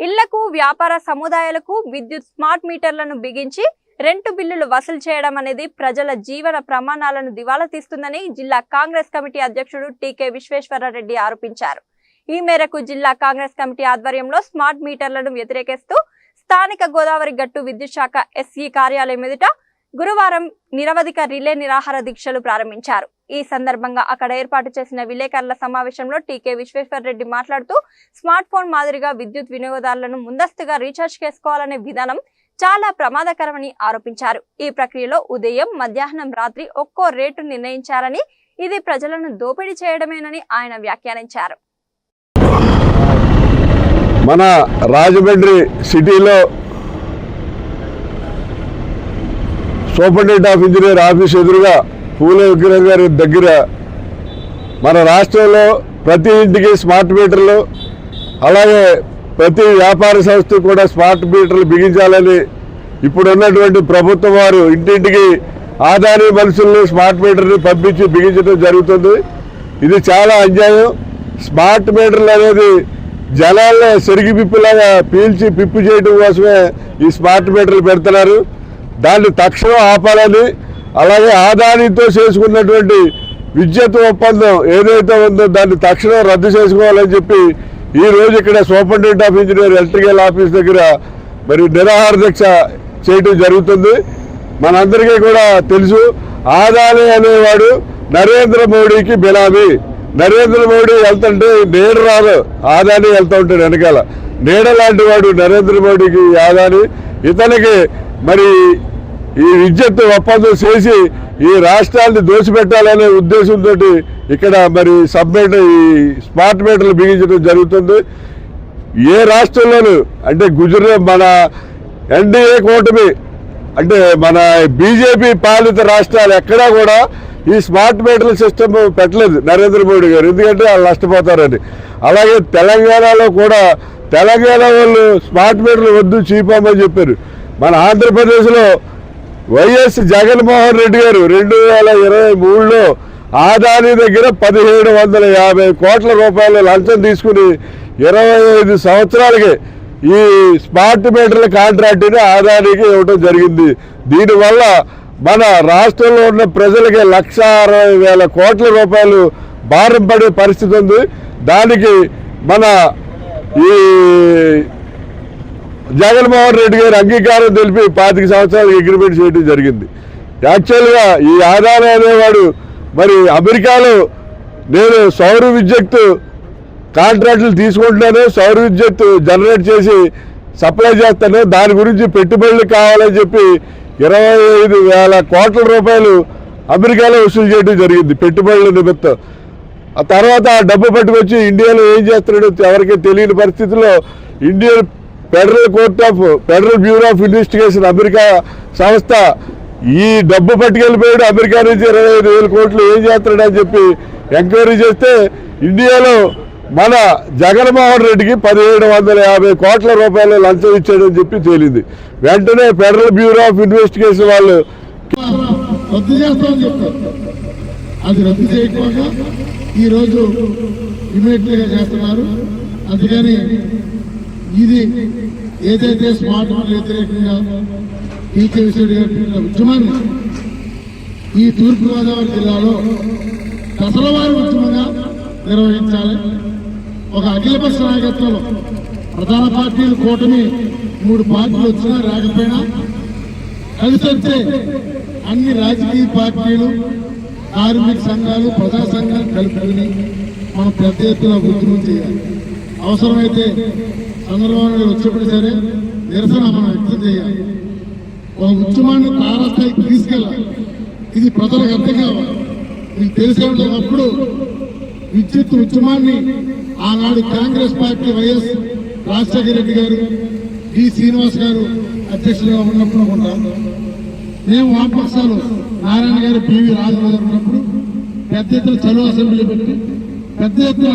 ఇళ్ళకు వ్యాపార సముదాయాలకు విద్యుత్ స్మార్ట్ మీటర్లను బిగించి రెంటు బిల్లులు వసూలు చేయడం అనేది ప్రజల జీవన ప్రమాణాలను దివాలా తీస్తుందని జిల్లా కాంగ్రెస్ కమిటీ అధ్యక్షుడు టీకే విశ్వేశ్వరరెడ్డి ఆరోపించారు. ఈ మేరకు జిల్లా కాంగ్రెస్ కమిటీ ఆధ్వర్యంలో స్మార్ట్ మీటర్లను వ్యతిరేకిస్తూ స్థానిక గోదావరి గట్టు విద్యుత్ శాఖ ఎస్ఈ కార్యాలయం ఎదుట గురువారం నిరవధిక రిలే నిరాహార దీక్షలు ప్రారంభించారు. ఈ సందర్భంగా అక్కడ ఏర్పాటు చేసిన విలేకరుల సమావేశంలో టీకే విశ్వేశ్వర్ రెడ్డి మాట్లాడుతూ స్మార్ట్ ఫోన్ మాదిరిగా విద్యుత్ వినియోగదారులను ముందస్తుగా రీఛార్జ్ చేసుకోవాలనే విధానం చాలా ప్రమాదకరమని ఆరోపించారు. ఈ ప్రక్రియలో ఉదయం మధ్యాహ్నం రాత్రి ఒక్కో రేటు నిర్ణయించారని ఇది ప్రజలను దోపిడీ చేయడమేనని ఆయన వ్యాఖ్యానించారు. మన రాజమండ్రి సిటీలో సూపరింటెండెంట్ ఆఫ్ ఇంజనీర్ ఆఫీస్ ఎదురుగా పూల విగ్రహం గారి దగ్గర మన రాష్ట్రంలో ప్రతి ఇంటికి స్మార్ట్ మీటర్లు అలాగే ప్రతి వ్యాపార సంస్థ కూడా స్మార్ట్ మీటర్లు బిగించాలని ఇప్పుడున్నటువంటి ప్రభుత్వం వారు ఇంటింటికి ఆదాని మనుషులను స్మార్ట్ మీటర్ని పంపించి బిగించడం జరుగుతుంది. ఇది చాలా అన్యాయం. స్మార్ట్ మీటర్లు అనేది జనాల్లో సెరిగి పిప్పులాగా పీల్చి పిప్పు చేయడం కోసమే ఈ స్మార్ట్ మీటర్లు పెడుతున్నారు. దాన్ని తక్షణం ఆపాలని అలాగే ఆదానితో చేసుకున్నటువంటి విద్యుత్ ఒప్పందం ఏదైతే ఉందో దాన్ని తక్షణం రద్దు చేసుకోవాలని చెప్పి ఈ రోజు ఇక్కడ superintendent of engineer electrical office దగ్గర మరి నిరాహార దీక్ష చేయడం జరుగుతుంది. మనందరికీ కూడా తెలుసు ఆదాని అనేవాడు నరేంద్ర మోడీకి బిలామీ నరేంద్ర మోడీ వెళ్తుంటే నీడ రాదు ఆదాని వెళ్తూ ఉంటాడు వెనకాల. నీడ లాంటి వాడు నరేంద్ర మోడీకి ఆదాని. ఇతనికి మరి ఈ విద్యుత్ ఒప్పందం చేసి ఈ రాష్ట్రాన్ని దోచిపెట్టాలనే ఉద్దేశంతో ఇక్కడ మరి సబ్మిట్ ఈ స్మార్ట్ మీటర్లు బిగించడం జరుగుతుంది. ఏ రాష్ట్రంలోనూ అంటే గుజరాత్ మన ఎన్డీఏ కూటమి అంటే మన బీజేపీ పాలిత రాష్ట్రాలు ఎక్కడా కూడా ఈ స్మార్ట్ మీటర్ల సిస్టమ్ పెట్టలేదు నరేంద్ర మోడీ గారు. ఎందుకంటే వాళ్ళు నష్టపోతారని. అలాగే తెలంగాణలో కూడా తెలంగాణ వాళ్ళు స్మార్ట్ మీటర్లు వద్దు చీపామని చెప్పారు. మన ఆంధ్రప్రదేశ్లో వైఎస్ జగన్మోహన్ రెడ్డి గారు రెండు వేల ఇరవై మూడులో ఆదాని దగ్గర పదిహేడు వందల యాభై కోట్ల రూపాయలు లంచం తీసుకుని ఇరవై ఐదు సంవత్సరాలకి ఈ స్మార్ట్ మీటర్ల కాంట్రాక్ట్ని ఆదానికి ఇవ్వడం జరిగింది. దీనివల్ల మన రాష్ట్రంలో ఉన్న ప్రజలకి లక్ష అరవై వేల కోట్ల రూపాయలు భారం పడే పరిస్థితి ఉంది. దానికి మన ఈ జగన్మోహన్ రెడ్డి గారు అంగీకారం తెలిపి పాతిక సంవత్సరాలకు అగ్రిమెంట్ చేయడం జరిగింది. యాక్చువల్గా ఈ ఆదాయం అనేవాడు మరి అమెరికాలో నేను సౌర విద్యుత్ కాంట్రాక్టులు తీసుకుంటున్నాను సౌర విద్యుత్ జనరేట్ చేసి సప్లై చేస్తాను దాని గురించి పెట్టుబడులు కావాలని చెప్పి ఇరవై ఐదు వేల కోట్ల రూపాయలు అమెరికాలో వసూలు చేయడం జరిగింది పెట్టుబడుల నిమిత్తం. ఆ తర్వాత ఆ డబ్బు పట్టుకొచ్చి ఇండియాలో ఏం చేస్తున్నాడో ఎవరికీ తెలియని పరిస్థితిలో Indian federal court of federal bureau of investigation America సంస్థ ఈ డబ్బు పట్టుకెళ్ళిపోయాడు. అమెరికా నుంచి ఇరవై ఐదు వేల కోట్లు ఏం చేస్తాడని చెప్పి ఎంక్వైరీ చేస్తే ఇండియాలో మన జగన్మోహన్ రెడ్డికి పదిహేడు వందల యాభై కోట్ల రూపాయలు లంచం ఇచ్చాడని చెప్పి తేలింది. వెంటనే ఫెడరల్ బ్యూరో ఆఫ్ ఇన్వెస్టిగేషన్ వాళ్ళు రద్దు చేస్తామని చెప్తారు అది రద్దు చేయకుండా ఈరోజు ఇమీడియట్గా చేస్తున్నారు. అందుకని ఇది ఏదైతే స్మార్ట్ ఫోన్ వ్యతిరేకంగా టీకే విశ్వడి గారి ఉద్యమాన్ని ఈ తూర్పుగోదావరి జిల్లాలో దశలవారి ఉద్యమంగా నిర్వహించాలి. ఒక అఖిలపక్ష నాయకత్వంలో ప్రధాన పార్టీలు కూటమి మూడు పార్టీలు వచ్చినా రాకపోయినా కలిసి వస్తే అన్ని రాజకీయ పార్టీలు కార్మిక సంఘాలు ప్రజా సంఘాలు కలుపుకుని మనం పెద్ద ఎత్తున ఉద్యమం చేయాలి. అవసరమైతే చంద్రబాబు నాయుడు వచ్చినప్పుడు సరే నిరసన మనం వ్యక్తం చేయాలి. ఒక ఉద్యమాన్ని తారస్థాయికి తీసుకెళ్ళాలి ఇది ప్రజలకు అర్థం కావాలి. మీకు తెలిసే ఉండేటప్పుడు విద్యుత్ ఉద్యమాన్ని ఆనాడు Congress party YS Rajasekhara Reddy గారు డి శ్రీనివాస్ గారు అధ్యక్షులుగా ఉన్నప్పుడు ఉన్నారు మేము వామపక్షాలు నారాయణ గారు పివి రాజు గారు ఉన్నప్పుడు పెద్ద ఎత్తున చలువ అసెంబ్లీ పెట్టి పెద్ద ఎత్తున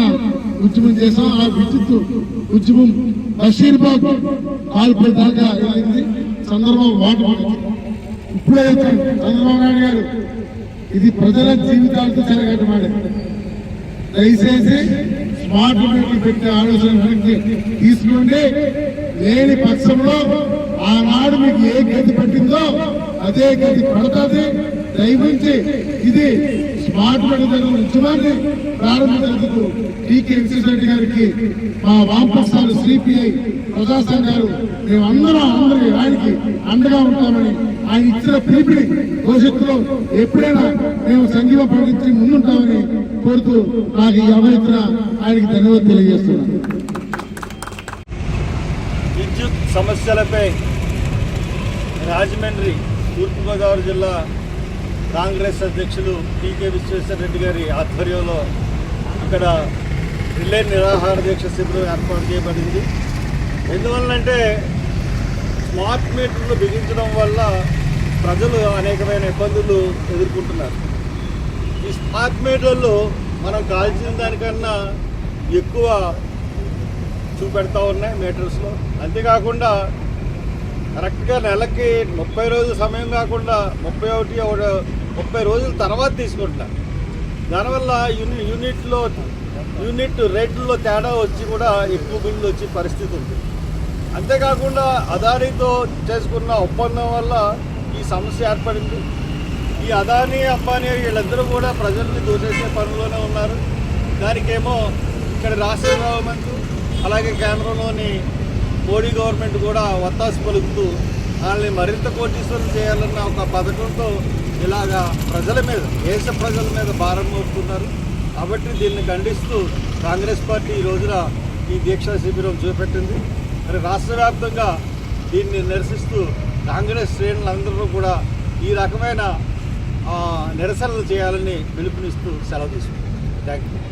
ఉద్యమం చేసాం. ఆ విద్యుత్ ఉద్యమం బషీర్బాగ్ కాల్పడి దాకా వెళ్ళింది చంద్రబాబు వాటి ఇప్పుడైతే చంద్రబాబు నాయుడు గారు. ఇది ప్రజల జీవితాలతో చెలగట్టమాడే దయచేసి స్మార్ట్ మీటర్లు పెట్టే ఆలోచన తీసుకుంటే లేని పక్షంలో ఆనాడు మీకు ఏ గతి పట్టిందో అదే గతి పడుతుంది. దయవుంచి ఇది స్మార్ట్ మీటర్ ఉద్యమాన్ని ప్రారంభించేందుకు టీకే రెడ్డి గారికి మా వామపక్షాలు సిపిఐ ప్రజా సంఘాలు మేమందరం అందరి ఆయనకి అండగా ఉంటామని ఆయన ఇచ్చిన పిలుపుని భవిష్యత్తులో ఎప్పుడైనా మేము సంఘీవ పండించి ముందుంటామని కోరుతూ నాకు ఈ అవైతన ఆయనకి ధన్యవాదాలు తెలియజేస్తున్నాను. విద్యుత్ సమస్యలపై రాజమండ్రి తూర్పుగోదావరి జిల్లా కాంగ్రెస్ అధ్యక్షులు టీకే విశ్వేశ్వర రెడ్డి గారి ఆధ్వర్యంలో ఇక్కడ రిలే నిరాహార దీక్ష శిబిరం ఏర్పాటు చేయబడింది. ఎందువల్లంటే స్మార్ట్ మీటర్లు బిగించడం వల్ల ప్రజలు అనేకమైన ఇబ్బందులు ఎదుర్కొంటున్నారు. ఈ స్మార్ట్ మీటర్లు మనం కాల్చిన దానికన్నా ఎక్కువ చూపెడతా ఉన్నాయి మీటర్స్లో. అంతేకాకుండా కరెక్ట్గా నెలకి ముప్పై రోజుల సమయం కాకుండా ముప్పై ఒకటి ఒక- ముప్పై రోజుల తర్వాత తీసుకుంటున్నారు. దానివల్ల యూని యూనిట్లో యూనిట్ రేట్లలో తేడా వచ్చి కూడా ఎక్కువ బిల్లు వచ్చే పరిస్థితి ఉంది. అంతేకాకుండా అదానితో చేసుకున్న ఒప్పందం వల్ల ఈ సమస్య ఏర్పడింది. ఈ అదానీ అంబానీ వీళ్ళందరూ కూడా ప్రజల్ని దూసేసే పనిలోనే ఉన్నారు. దానికేమో ఇక్కడ రాష్ట్ర గవర్నమెంట్ అలాగే కేంద్రంలోని మోడీ గవర్నమెంట్ కూడా వత్తాసు పలుకుతూ వాళ్ళని మరింత కోటీశ్వరం చేయాలన్న ఒక పథకంతో ఇలాగా ప్రజల మీద దేశ ప్రజల మీద భారం మోపుతున్నారు. కాబట్టి దీన్ని ఖండిస్తూ కాంగ్రెస్ పార్టీ ఈ రోజున ఈ దీక్షా శిబిరం చూపెట్టింది. మరి రాష్ట్ర వ్యాప్తంగా దీన్ని నిరసిస్తూ కాంగ్రెస్ శ్రేణులందరూ కూడా ఈ రకమైన నిరసనలు చేయాలని పిలుపునిస్తూ సెలవు తీసుకుంటాం థ్యాంక్ యూ